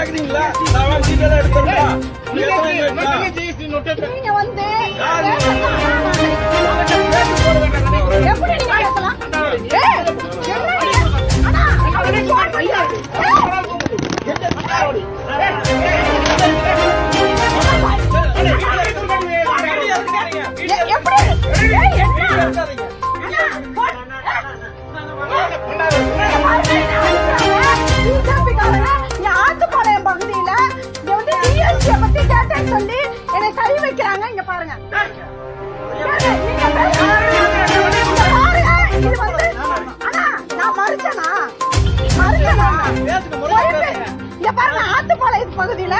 கேக்குறீங்களா? நான் ஜிபே தான் எடுத்துருக்கேன். நீங்க வந்து சொல்லி என்னை கை வைக்கிறாங்க. இங்க பாருங்க. இது நான் மறுச்சனா மறுச்சனா இங்க பாருங்க ஆத்துப்பாளையத்து பகுதியில